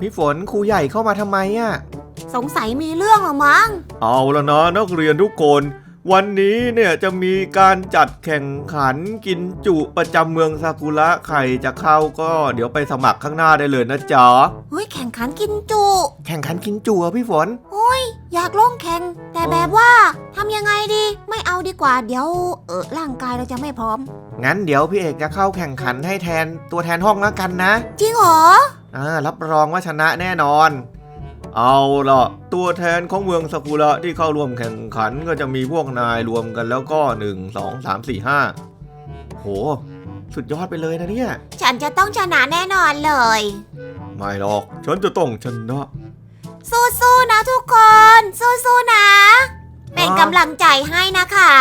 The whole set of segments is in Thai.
พี่ฝนครูใหญ่เข้ามาทำไมอะสงสัยมีเรื่องเหรอมั้ง เอาละนะนักเรียนทุกคน วันนี้เนี่ยจะมีการจัดแข่งขันกินจุประจำเมืองซากุระใครจะเข้าก็เดี๋ยวไปสมัครข้างหน้าได้เลยนะจ๊ะ เฮ้ยแข่งขันกินจุ แข่งขันกินจุอะพี่ฝน อยากลงแข่ง แต่แบบว่าทำยังไงดี ไม่เอาดีกว่าเดี๋ยวเออร่างกายเราจะไม่พร้อม งั้นเดี๋ยวพี่เอกจะเข้าแข่งขันให้แทนตัวแทนห้องแล้วกันนะ จริงเหรอ อ่ารับรองว่าชนะแน่นอน เอาล่ะ ตัวแทนของเมืองซากุระที่เข้าร่วมแข่งขันก็จะมีพวกนายรวมกันแล้วก็ 1 2 3 4 5 โห สุดยอดไปเลยนะเนี่ย ฉันจะต้องชนะแน่นอนเลย ไม่หรอก ฉันจะต้องชนะสู้ๆนะทุกคน สู้ๆนะ เป็นกำลังใจให้นะคะ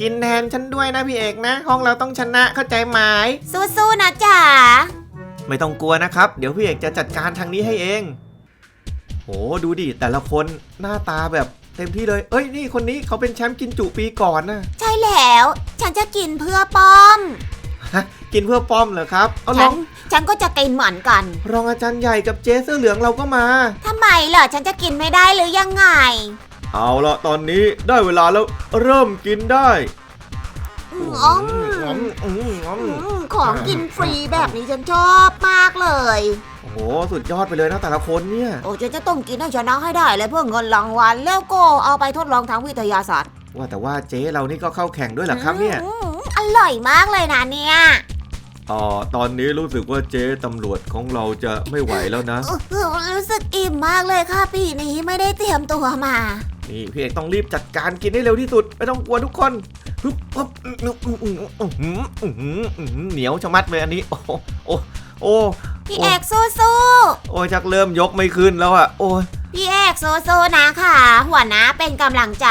กินแทนฉันด้วยนะพี่เอกนะ ห้องเราต้องชนะเข้าใจไหมสู้ๆนะจ๋า ไม่ต้องกลัวนะครับ เดี๋ยวพี่เอกจะจัดการทางนี้ให้เอง โหดูดิแต่ละคนหน้าตาแบบเต็มที่เลย เอ้ยนี่คนนี้เขาเป็นแชมป์กินจุปีก่อนนะใช่แล้ว ฉันจะกินเพื่อป้อม ฮะกินเพื่อป้อมเหรอครับ เอาลฉัอนงฉันก็จะกินเหมือนกัน รองอาจารย์ใหญ่กับเจ๊เสื้อเหลืองเราก็มา ทำไมเหรอฉันจะกินไม่ได้หรือยังไง เอาละตอนนี้ได้เวลาแล้วเริ่มกินได้ ออมอืมอืมอืมของกินฟรีแบบนี้ฉันชอบมากเลย โอ้โห สุดยอดไปเลยนะแต่ละคนเนี่ย โอ้ฉันจะต้องกินให้ชนะให้ได้เลยเพื่อเงินรางวัลแล้วก็เอาไปทดลองทางวิทยาศาสตร์ว่าแต่ว่าเจ๊เรานี่ก็เข้าแข่งด้วยเหรอครับเนี่ย อืมอร่อยมากเลยนะเนี่ยอ๋อตอนนี้รู้สึกว่าเจ๊ตำรวจของเราจะไม่ไหวแล้วนะ อื้อหือรู้สึกอิ่มมากเลยค่ะปีนี้ไม่ได้เตรียมตัวมา นี่พี่เอกต้องรีบจัดการกินให้เร็วที่สุด ไม่ต้องกลัวทุกคน ฮึบฮึบอื้ออื้ออื้ออื้อหืออื้อหืออื้อหือเหนียวชะมัดเลยอันนี้ โอ้โหโอ้โอ้พี่เอกสู้สู้โอ้ยชักเริ่มยกไม่ขึ้นแล้วอะโอ้ยๆพี่เอกสู้สู้ๆนะค่ะ หัวหน้าเป็นกำลังใจ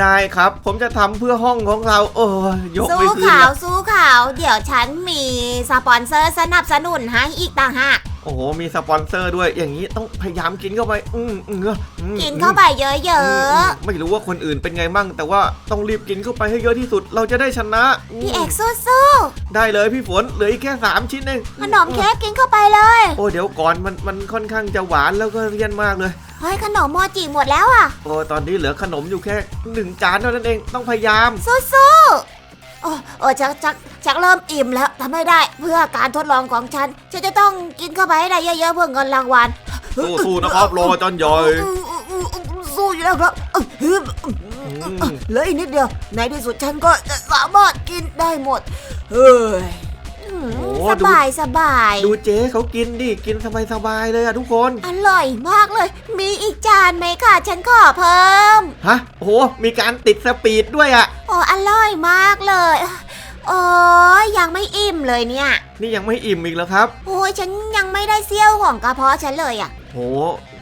ได้ครับ ผมจะทำเพื่อห้องของเรา โอ้ยยกสู้ไม่ขึ้นเขาแล้วสู้เขาเดี๋ยวฉันมีสปอนเซอร์สนับสนุนให้อีกต่างหากโอ้โห มีสปอนเซอร์ด้วย อย่างนี้ต้องพยายามกินเข้าไป อืมอืมอืมกินเข้าไปเยอะอืมไม่รู้ว่าคนอื่นเป็นไงมั่ง แต่ว่าต้องรีบกินเข้าไปให้เยอะที่สุด เราจะได้ชนะๆพี่เอกสู้สู้ได้เลยพี่ฝน เหลืออีกแค่สามชิ้นเองๆขนมเค้กกินเข้าไปเลย โอ้เดี๋ยวก่อนมันมันค่อนข้างจะหวานแล้วก็เลี่ยนมากเลยเฮ้ยขนมโมจิหมดแล้วอะ โอ้ตอนนี้เหลือขนมอยู่แค่หนึ่งจานเท่านั้นเอง ต้องพยายาม สู้สู้ๆโอ้โอ้ชักชัก ชักเริ่มอิ่มแล้วทำไม่ได้เพื่อการทดลองของฉัน ฉันจะต้องกินเข้าไปให้ได้เยอะๆเพื่อเงินรางวัลสู้ๆนะครับรออาจารย์ใหญ่สู้อยู่แล้วครับอื้ออืมเหลืออีกนิดเดียว ในที่สุดฉันก็จะสามารถกินได้หมด เฮ้ยอืมโอ้สดูบายสบาย ดูเจ๊เขากินดิ กินสบายๆเลยอะทุกคน อร่อยมากเลย มีอีกจานไหมคะฉันขอเพิ่ม ฮะ โอ้โห มีการติดสปีดด้วยอะโอ้อร่อยมากเลย โอ้ยยังไม่อิ่มเลยเนี่ย นี่ยังไม่อิ่มอีกแล้วครับ โอ้ยฉันยังไม่ได้เซี่ยวของกระเพาะฉันเลยอะโห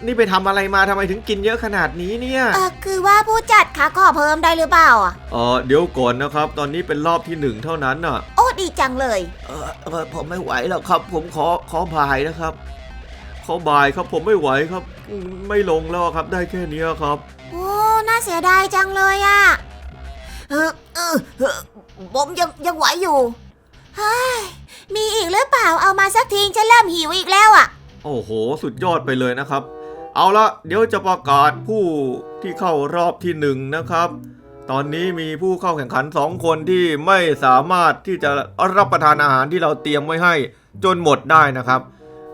นี่ไปทำอะไรมาทำไมถึงกินเยอะขนาดนี้เนี่ย เออคือว่าผู้จัดคะขอเพิ่มได้หรือเปล่าอะเออเดี๋ยวก่อนนะครับ ตอนนี้เป็นรอบที่หนึ่งเท่านั้นน่ะ โอ้ดีจังเลย เออเออผมไม่ไหวแล้วครับ ผมขอขอบายนะครับ ขอบายครับผมไม่ไหวครับอืมไม่ลงแล้วครับได้แค่เนี้ยครับ โอ้ น่าเสียดายจังเลยอะเออเออเออ ผมยังยังไหวอยู่เฮ้ยมีอีกหรือเปล่าเอามาสักทีฉันเริ่มหิวอีกแล้วอะ โอ้โห สุดยอดไปเลยนะครับ เอาละเดี๋ยวจะประกาศผู้ที่เข้ารอบที่หนึ่งนะครับ ตอนนี้มีผู้เข้าแข่งขันสองคนที่ไม่สามารถที่จะรับประทานอาหารที่เราเตรียมไว้ให้จนหมดได้นะครับ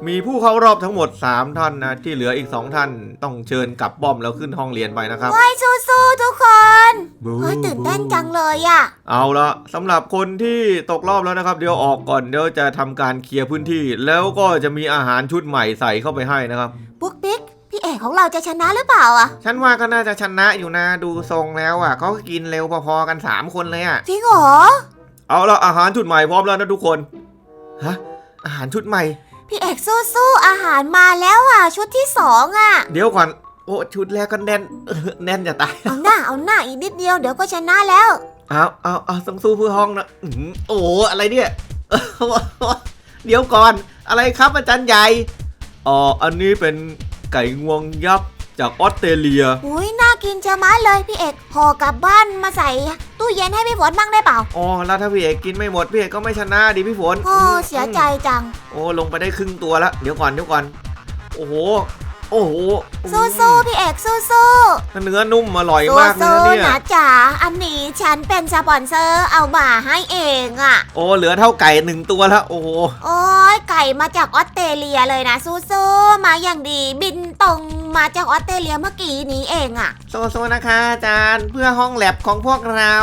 มีผู้เข้ารอบทั้งหมด 3 ท่านนะ ที่เหลืออีก 2 ท่านต้องเชิญกลับป้อมแล้วขึ้นห้องเรียนไปนะครับ โอ้ยสู้ๆทุกคนบูเฮ้ยตื่นเต้นจังเลยอะ เอาละสำหรับคนที่ตกรอบแล้วนะครับ เดี๋ยวออกก่อนเดี๋ยวจะทำการเคลียร์พื้นที่ แล้วก็จะมีอาหารชุดใหม่ใส่เข้าไปให้นะครับ ปุ๊กปิ๊ก พี่เอกของเราจะชนะหรือเปล่าอะ ฉันว่าก็น่าจะชนะอยู่นะดูทรงแล้วอะเขาก็กินเร็วพอๆกัน 3 คนเลยอะ จริงเหรอ เอาละอาหารชุดใหม่พร้อมแล้วนะทุกคน ฮะ อาหารชุดใหม่ พี่เอกสู้ๆอาหารมาแล้วอะ ชุดที่สองอะ เดี๋ยวก่อน โอ้ชุดแรกก็แน่นเออแน่นจะตาย เอาหน้าเอาหน้าอีกนิดเดียวเดี๋ยวก็ชนะแล้ว เอาเอาเอาต้องสู้เพื่อห้องนะอื้อหือโอ้โหอะไรเนี่ย เดี๋ยวก่อน อะไรครับอาจารย์ใหญ่ อ๋อ อันนี้เป็นไก่งวงยักษ์ จากออสเตรเลีย อุ้ยน่ากินชะมัดเลยพี่เอกห่อกลับบ้านมาใส่ตู้เย็นให้พี่ฝนบ้างได้เปล่า อ๋อแล้วถ้าพี่เอกกินไม่หมดพี่เอกก็ไม่ชนะดิพี่ฝนโอ้เสียใจจัง โอ้ลงไปได้ครึ่งตัวแล้วเดี๋ยวก่อนเดี๋ยวก่อนโอ้โหโอ้โหสู้ๆพี่เอกสู้ๆเนื้อนุ่มอร่อยมากเลยสู้นะเนี่ยๆนะจ๋าอันนี้ฉันเป็นสปอนเซอร์เอามาให้เองอะโอ้เหลือเท่าไก่หนึ่งตัวแล้วโอ้โหโอ้ยไก่มาจากออสเตรเลียเลยนะสู้ๆมาอย่างดีบินตรง มาจากออสเตรเลียเมื่อกี้นี้เองอะโซๆนะคะอาจารย์เพื่อห้องแลบของพวกเรา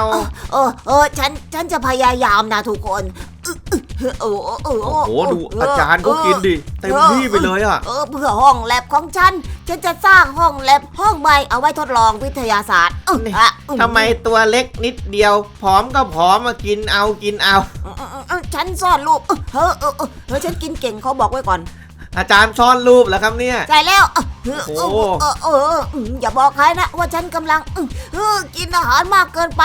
เออเออฉันฉันจะพยายามนะทุกคนอึ๊ะอึ๊ะเออเออเออโอ้โหดูอาจารย์เขากินดิเต็มที่ไปเลยอะ เออเพื่อห้องแลบของฉัน ฉันจะสร้างห้องแลบห้องใบเอาไว้ทดลองวิทยาศาสตร์อึ๊ะอะอึ๊ะทำไมตัวเล็กนิดเดียวผอมก็ผอมมากินเอากินเอาอืมอืมอืมฉันซ่อนรูปเออเออเออเออฉันกินเก่งเขาบอกไว้ก่อน อาจารย์ซ่อนรูปแล้วครับเนี่ย ใช่แล้วเออเออโอ้เออเออเอออืมอย่าบอกใครนะว่าฉันกำลังอืมเออกินอาหารมากเกินไป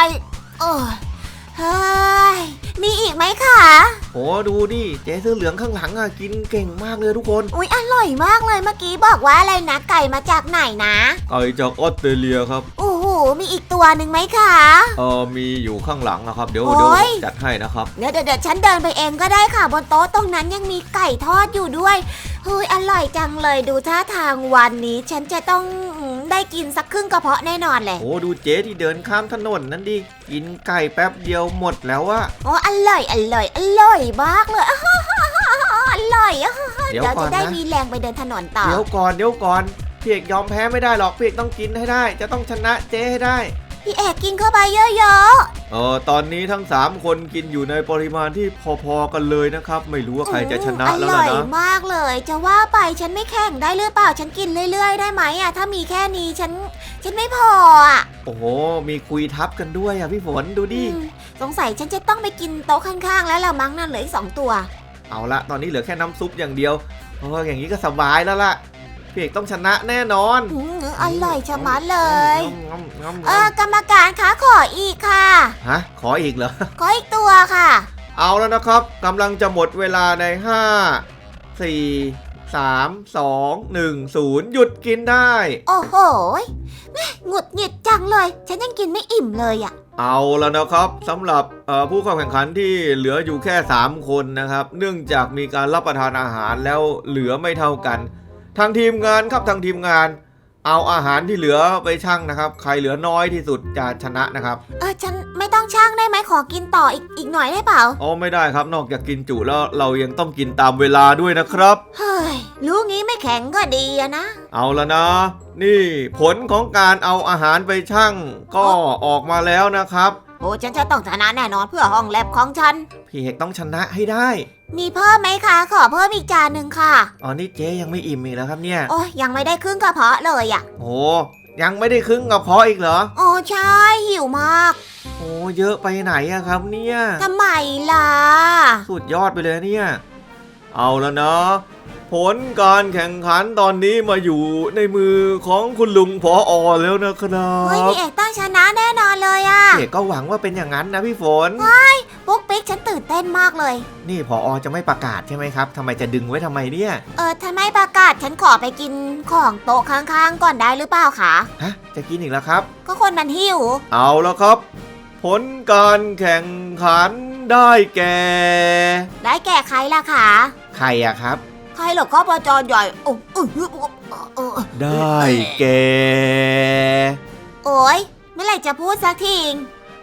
เออเฮ้ยมีอีกไหมคะโอ้ดูดิเจ๊เสื้อเหลืองข้างหลังอะกินเก่งมากเลยทุกคน อุ๊ยอร่อยมากเลยเมื่อกี้บอกว่าอะไรนะไก่มาจากไหนนะไก่จากออสเตรเลียครับโอ้โหมีอีกตัวหนึ่งไหมคะเออมีอยู่ข้างหลังนะครับเดี๋ยวโอ้เดี๋ยวยจัดให้นะครับเดี๋ยวเดี๋ยวเดี๋ยวฉันเดินไปเองก็ได้ค่ะบนโต๊ะตรงนั้นยังมีไก่ทอดอยู่ด้วย เฮ้ยอร่อยจังเลยดูท่าทางวันนี้ ฉันจะต้องอืมได้กินสักครึ่งกระเพาะแน่นอนเลย โอ้ดูเจ๊ที่เดินข้ามถนนนั่นดิ กินไก่แป๊บเดียวหมดแล้วอะโอ้อร่อยอร่อยอร่อยมากเลยอ้าวอร่อยอะเดี๋ยวเดี๋ยวก่อจะนได้นะมีแรงไปเดินถนนต่อ เดี๋ยวก่อนเดี๋ยวก่อนพี่เอกยอมแพ้ไม่ได้หรอกพี่เอกต้องกินให้ได้ จะต้องชนะเจ๊ให้ได้ พี่เอกกินเข้าไปเยอะเออตอนนี้ทั้ง 3 คนกินอยู่ในปริมาณที่พอๆกันเลยนะครับ ไม่รู้ว่าๆใครจะชนะอืมแล้วอล่ะร่อยนะ มากเลย จะว่าไปฉันไม่แข่งได้หรือเปล่า ฉันกินเรื่อยๆ ได้ไหมอะถ้ามีแค่นี้ฉัน ฉันไม่พออะโอ้โห มีคุยทับกันด้วยอะพี่ฝนดูดิ อืมสงสัยฉันจะต้องไปกินโต๊ะข้างๆ แล้วละมั้งนั่นเหลืออีกสองตัว เอาละตอนนี้เหลือแค่น้ำซุปอย่างเดียวเอออย่างนี้ก็สบายแล้วล่ะ พี่เอกต้องชนะแน่นอนอืมอร่อยชะมัดเลยงอมงอมงเอออมกรรมการคะขออีกค่ะ ฮะ ขออีกเหรอ ขออีกตัวค่ะ เอาแล้วนะครับกำลังจะหมดเวลาใน 5 4 3 2 1 0 หยุดกินได้ โอ้โหยแม่หงุดหงิดจังเลย ฉันยังกินไม่อิ่มเลยอะเอาแล้วนะครับสำหรับเอ่อผู้เข้าแข่งขันที่เหลืออยู่แค่ 3 คนนะครับ เนื่องจากมีการรับประทานอาหารแล้วเหลือไม่เท่ากัน ทางทีมงานครับทางทีมงาน เอาอาหารที่เหลือไปชั่งนะครับ ใครเหลือน้อยที่สุดจะชนะนะครับเออฉันไม่ต้องช่างได้ไหมขอกินต่ออีกอีกหน่อยได้เปล่าอ๋อไม่ได้ครับนอกจากกินจุแล้วเรายังต้องกินตามเวลาด้วยนะครับ เฮ้ยรู้งี้ไม่แข็งก็ดีอะนะ เอาแล้วนะ นี่ผลของการเอาอาหารไปชั่งก็ออกมาแล้วนะครับโอ้ฉันจะต้องชนะแน่นอนเพื่อห้องแลบของฉัน พี่เอกต้องชนะให้ได้ มีเพิ่มไหมคะ ขอเพิ่มอีกจานหนึ่งค่ะ อ๋อนี่เจ๊ยังไม่อิ่มอีกแล้วครับเนี่ย โอ้ยยังไม่ได้ครึ่งกระเพาะเลยอะโอ้ยังไม่ได้ครึ่งกระเพาะอีกเหรอ โอ้ใช่หิวมากโอ้เยอะไปไหนอะครับเนี่ย ทำไมล่ะ สุดยอดไปเลยเนี่ย เอาแล้วนะ ผลการแข่งขันตอนนี้มาอยู่ในมือของคุณลุงพออแล้วนะครัเฮ้ยบพี่เอกต้องชนะแน่นอนเลยอะพี่เอกก็หวังว่าเป็นอย่างนั้นนะพี่ฝนปุ๊กปิ๊กฉันตื่นเต้นมากเลย นี่พออจะไม่ประกาศใช่ไหมครับทำไมจะดึงไว้ทำไมเนี่ย เออถ้าไม่ประกาศฉันขอไปกินของโต๊ะข้างๆ ก่อนได้หรือเปล่าคะฮะจะกินอีกแล้วครับ ก็คนมันหิว เอาแล้วครับ ผลการแข่งขันได้แก่ ได้แก่ใครล่ะคะใครอะครับ ใครเหรอครับอาจารย์ใหญ่โอ้เออเออเออได้แก่โอ้ยเมื่อไหร่จะพูดสักที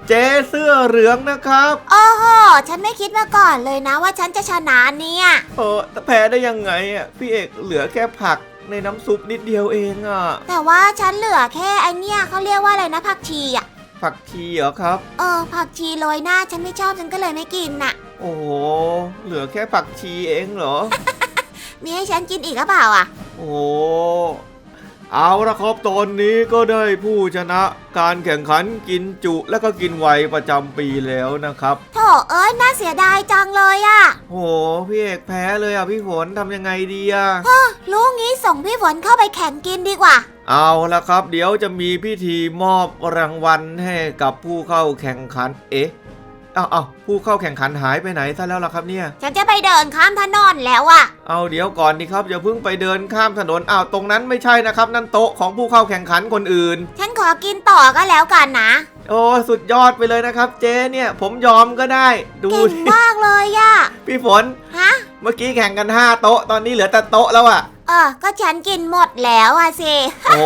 เจ๊เสื้อเหลืองนะครับโอ้โหฉันไม่คิดมาก่อนเลยนะว่าฉันจะชนะเนี่ยเออแต่แพ้ได้ยังไงอะพี่เอกเหลือแค่ผักในน้ำซุปนิดเดียวเองอะแต่ว่าฉันเหลือแค่ไอเนี่ยเขาเรียกว่าอะไรนะผักชีอะ ผักชีเหรอครับ เออ ผักชีโรยหน้าฉันไม่ชอบฉันก็เลยไม่กินน่ะ โอ้โห เหลือแค่ผักชีเองเหรอ มีให้ฉันกินอีกหรือเปล่าอะ โอ้โหเอาละครับตอนนี้ก็ได้ผู้ชนะการแข่งขันกินจุและก็กินไวประจำปีแล้วนะครับ โถเอ้ยน่าเสียดายจังเลยอะโอ้โหพี่เอกแพ้เลยอะพี่ฝนทำยังไงดีอะรู้งี้ส่งพี่ฝนเข้าไปแข่งกินดีกว่า เอาละครับ เดี๋ยวจะมีพิธีมอบรางวัลให้กับผู้เข้าแข่งขันเอ๊ะ เอาเอาผู้เข้าแข่งขันหายไปไหนซะแล้วล่ะครับเนี่ย ฉันจะไปเดินข้ามถนนแล้วอะเอาเดี๋ยวก่อนดีครับอย่าเพิ่งไปเดินข้ามถนนอ้าวตรงนั้นไม่ใช่นะครับ นั่นโต๊ะของผู้เข้าแข่งขันคนอื่น ฉันขอกินต่อก็แล้วกันนะ โอ้สุดยอดไปเลยนะครับ เจ๊เนี่ย ผมยอมก็ได้ ดูเก่งสิมากเลยอะพี่ฝน ฮะ เมื่อกี้แข่งกัน 5 โต๊ะตอนนี้เหลือแต่โต๊ะแล้วอะเอเออก็ฉันกินหมดแล้วอะสิ โอ้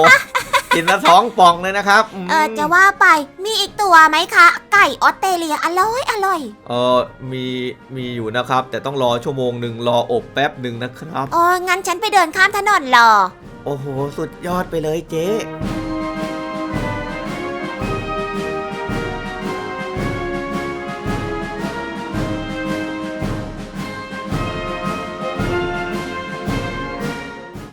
กินละท้องป่องเลยนะครับมเออจะว่าไปมีอีกตัวไหมคะ ไก่ออสเตรเลียอร่อยอร่อยเออมีมีอยู่นะครับ แต่ต้องรอชั่วโมงหนึ่งรออบแป๊บหนึ่งนะครับโอ้งั้นฉันไปเดินข้ามถนนรอ โอ้โห สุดยอดไปเลยเจ๊